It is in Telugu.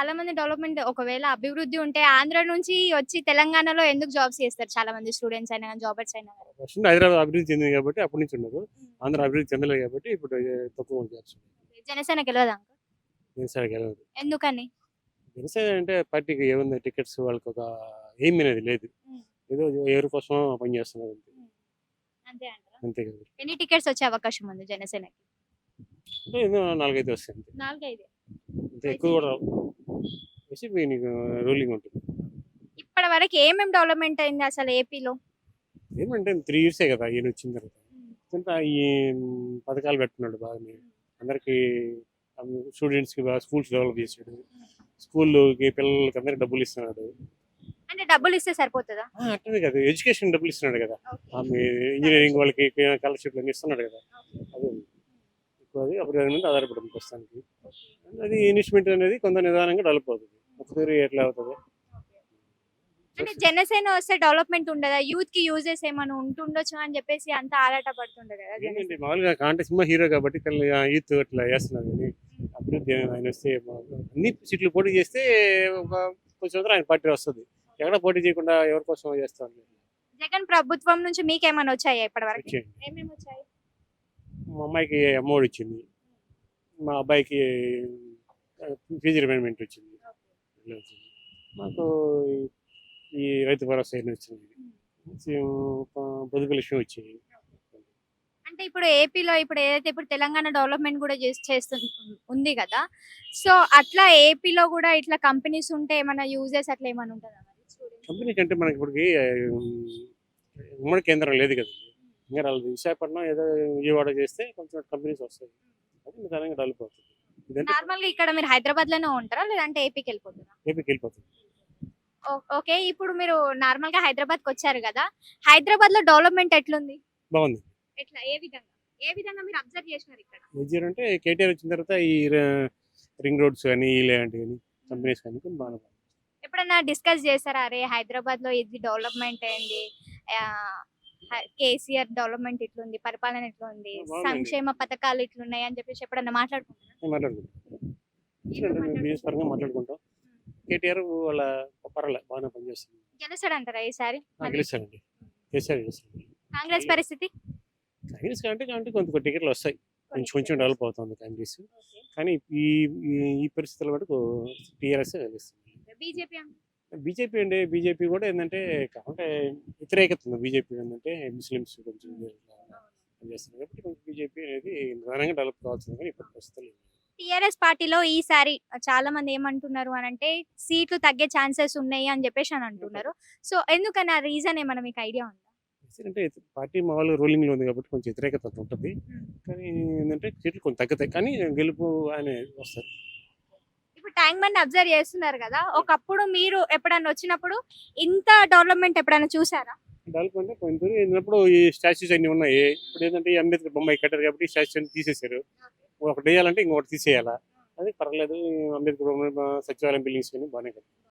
చాలా మంది డెవలప్మెంట్ ఒకవేళ అభివృద్ధి ఉంటే ఆంధ్ర నుంచి వచ్చి తెలంగాణలో ఎందుకు జాబ్స్ చేస్తారు? చాలా మంది స్టూడెంట్స్ అయినా కానీ జాబర్స్ అయినా కానీ. హైదరాబాద్ అభివృద్ధి చెందింది కాబట్టి అప్పటి నుంచి ఉన్నారు. ఆంధ్ర అభివృద్ధి చెందలేదు కాబట్టి ఇప్పుడు తక్కువ చేస్తున్నారు జనసేన గెలవదా అంకుల్? జనసేన గెలవదు. ఎందుకని? జనసేన అంటే పార్టీకి ఏముంది? టికెట్స్ వాళ్ళకి ఒక ఎయిమ్ అనేది లేదు. ఏదో ఎవరి కోసం పనిచేస్తున్నారు అంతే. అంతే కదా. ఎన్ని టికెట్స్ వచ్చే అవకాశం ఉంది జనసేనకి? నాలుగైదు వస్తాయి నాలుగైదు. ఎక్కువ కూడా నీకు రూలింగ్ ఉంటుంది. ఇప్పటి వరకు ఏమేమి డెవలప్మెంట్ అయింది అసలు ఏపీలో? ఏమంటే త్రీ ఇయర్సే కదా ఈయన వచ్చిన తర్వాత. ఈ పథకాలు పెట్టుకున్నాడు బాగానే. అందరికి స్టూడెంట్స్కి బాగా స్కూల్స్ డెవలప్ చేసాడు స్కూల్కి పిల్లలకి అందరికి డబ్బులు ఇస్తున్నాడు. అంటే డబ్బులు ఇస్తే సరిపోతుందా? అట్లనే కదా. ఎడ్యుకేషన్ డబ్బులు ఇస్తున్నాడు కదా. ఆమె ఇంజనీరింగ్ వాళ్ళకి స్కాలర్షిప్లు అన్ని ఇస్తున్నాడు కదా. అదే. ఎక్కువ అది అప్పుడు మీద ఆధారపడింది ప్రస్తుతానికి అది ఇన్వెస్ట్మెంట్ అనేది కొంత నిదానంగా డెవలప్ అవుతుంది. ఒకసారి ఎట్లా అవుతుంది? అంటే జనసేన వస్తే డెవలప్మెంట్ ఉండదా? యూత్కి యూజెస్ ఏమైనా ఉంటుండొచ్చు అని చెప్పేసి అంత ఆరాట పడుతుండే కదా ఏంటంటే జనసేన. మామూలుగా కాంటే సినిమా హీరో కాబట్టి యూత్ అట్లా చేస్తున్నారు కానీ అభివృద్ధి ఆయన వస్తే అన్ని సీట్లు పోటీ చేస్తే ఒక కొంచెం ఆయన పార్టీ వస్తుంది. ఎక్కడ పోటీ చేయకుండా ఎవరి కోసం చేస్తాను జగన్ ప్రభుత్వం నుంచి మీకేమైనా వచ్చాయా ఇప్పటి వరకు ఏమేమి వచ్చాయి? మా అమ్మాయికి అమ్మఒడి వచ్చింది. మా అబ్బాయికి ఫీజు ఇట్లా వచ్చింది. మాకు ఈ- రైతు భరోసా ఎన్ని వచ్చింది పొదుపు లక్ష్యం వచ్చాయి అంటే ఇప్పుడు ఏపీలో ఇప్పుడు ఏదైతే ఇప్పుడు తెలంగాణ డెవలప్మెంట్ కూడా చేస్- చేస్తుంది ఉంది కదా? సో అట్లా ఏపీలో కూడా ఇట్లా కంపెనీస్ ఉంటే ఏమైనా యూజెస్ అట్లా ఏమైనా ఉంటుందా? కంపెనీ కంటే మనకి ఇప్పటికి ఉమ్మడి కేంద్రం లేదు కదా. ఇంకా రాలేదు. విశాఖపట్నం ఏదో విజయవాడ చేస్తే కొంచెం కంపెనీస్ వస్తాయి. అది నిదానంగా డెవలప్ అవుతుంది. నార్మల్గా ఇక్కడ మీరు హైదరాబాద్లోనే ఉంటారా? లేదంటే ఏపీకి వెళ్ళిపోతారా? ఏపీకి వెళ్ళిపోతుంది ఓ- ఓకే. ఇప్పుడు మీరు నార్మల్గా హైదరాబాద్కి వచ్చారు కదా హైదరాబాద్లో డెవలప్మెంట్ ఎట్లుంది? బాగుంది. ఎట్లా ఏ విధంగా? ఏ విధంగా మీరు అబ్జర్వ్ చేసినారు ఇక్కడ? విజయవాడ అంటే కేటీఆర్ వచ్చిన తర్వాత ఈ ర- రింగ్ రోడ్స్ కానీ ఇలాంటివి కానీ కంపెనీస్ కానీ బాగా ఎప్పుడన్నా డిస్కస్ చేస్తారా అరే హైదరాబాద్లో ఇది డెవలప్మెంట్ అయింది కేసీఆర్ డెవలప్మెంట్ ఇట్లుంది పరిపాలన ఇట్లుంది. సంక్షేమ పథకాలు ఇట్లున్నాయి అని చెప్పేసి ఎప్పుడన్నా మాట్లాడుకుంటాం. మాట్లాడుకుంటాం. కేటీఆర్ వాళ్ళ పర్వాలే బాగానే పనిచేస్తుంది. ఈసారి? ఆ, గెలుస్తారండి కేసీఆర్ గెలుస్తారండి కాంగ్రెస్ పరిస్థితి? కాంగ్రెస్ కంటే కంటే కొంత టికెట్లు వస్తాయి. కొంచెం కొంచెం డెవలప్ అవుతుంది కాంగ్రెస్. కానీ ఈ ఈ- ఈ పరిస్థితుల మటుకు టీఆర్ఎస్ గెలుస్తుంది. బీజేపీ బీజేపీ అండి. బీజేపీ కూడా ఏంటంటే కాకుంటే వ్యతిరేకత ఉంది. బీజేపీ ఏంటంటే ముస్లిమ్స్ కొంచెం పనిచేస్తున్నారు కాబట్టి కొంచెం బీజేపీ అనేది నిదానంగా డెవలప్ కావాల్సింది కానీ ఇప్పుడు ప్రస్తుతం. టిఆర్ఎస్ పార్టీలో ఈసారి చాలా మంది ఏమంటున్నారు అని అంటే సీట్లు తగ్గే ఛాన్సెస్ ఉన్నాయి అని చెప్పేసి అని అంటున్నారు. సో ఎందుకని ఆ రీజన్ ఏమైనా మీకు ఐడియా ఉందా? అంటే పార్టీ మామూలుగా రూలింగ్లో ఉంది కాబట్టి కొంచెం వ్యతిరేకత ఉంటుంది. కానీ ఏంటంటే సీట్లు కొంచెం తగ్గుతాయి. కానీ గెలుపు ఆయన వస్తారు ఇప్పుడు ట్యాంక్ బండ్ అబ్జర్వ్ చేస్తున్నారు కదా ఒకప్పుడు మీరు ఎప్పుడన్నా వచ్చినప్పుడు ఇంత డెవలప్మెంట్ ఎప్పుడైనా చూసారా? డెవలప్ అంటే కొంచెం ఏంటప్పుడు ఈ స్టాచ్యూస్ అన్ని ఉన్నాయి. ఇప్పుడు ఏంటంటే అంబేద్కర్ బొమ్మ కట్టారు కాబట్టి స్టాచ్యూ అన్ని తీసేశారు. ఒకటి వేయాలంటే ఇంకొకటి తీసేయాలా? అది పర్లేదు ఈ అంబేద్కర్ బొమ్మ సచివాలయం బిల్డింగ్స్ కానీ బాగానే కట్టారు.